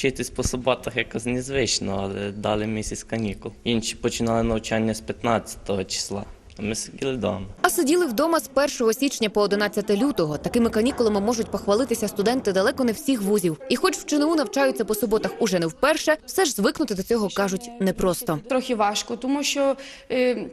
Вчитись по суботах якось незвично, але дали місяць канікул. Інші починали навчання з 15 числа, а ми сиділи вдома. А сиділи вдома з 1 січня по 11 лютого. Такими канікулами можуть похвалитися студенти далеко не всіх вузів. І хоч в ЧНУ навчаються по суботах уже не вперше, все ж звикнути до цього кажуть непросто. трохи важко, тому що е, е,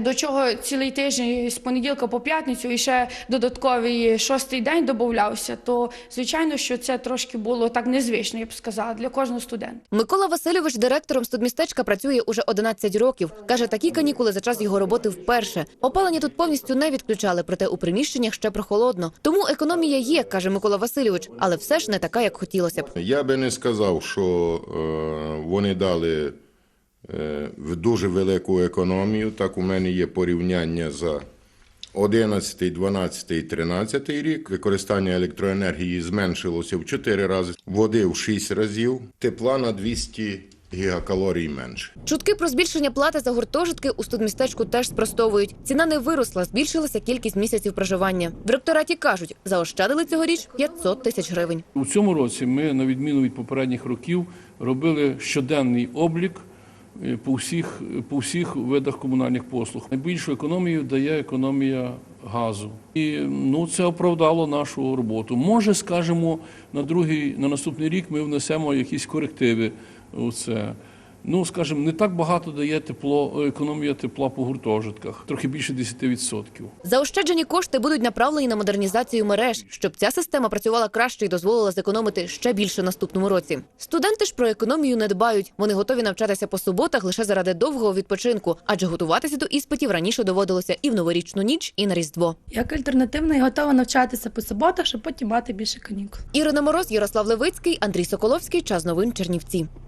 до чого цілий тиждень з понеділка по п'ятницю і ще додатковий шостий день додавався, то звичайно, що це трошки було так незвично, я б сказала, для кожного студента. Микола Васильович директором студмістечка працює уже 11 років. Каже, такі канікули за час його роботи вперше. Опалення тут повністю не відключали, проте у приміщеннях ще прохолодно. Тому економія є, каже Микола Васильович, але все ж не така, як хотілося б. Я би не сказав, що е, вони дали е, в дуже велику економію. Так у мене є порівняння за 11, 12, 13 рік. Використання електроенергії зменшилося в 4 рази, води в 6 разів, тепла на 200 гігакалорій менше. Чутки про збільшення плати за гуртожитки у студмістечку теж спростовують. Ціна не виросла, збільшилася кількість місяців проживання. В ректораті кажуть, заощадили цьогоріч 500 тисяч гривень. У цьому році ми, на відміну від попередніх років, робили щоденний облік е, по всіх, по всіх видах комунальних послуг. Найбільшу економію дає економія газу. І ну, це оправдало нашу роботу. Може, скажемо, на другий, на наступний рік ми внесемо якісь корективи у це. Ну, скажімо, не так багато дає тепло, економія тепла по гуртожитках, трохи більше 10%. Заощаджені кошти будуть направлені на модернізацію мереж, щоб ця система працювала краще і дозволила зекономити ще більше наступному році. Студенти ж про економію не дбають. Вони готові навчатися по суботах лише заради довгого відпочинку, адже готуватися до іспитів раніше доводилося і в новорічну ніч, і на різдво. Як альтернативна, я готова навчатися по суботах, щоб потім мати більше канікул. Ірина Мороз, Ярослав Левицький, Андрій Соколовський. Час новин Чернівці.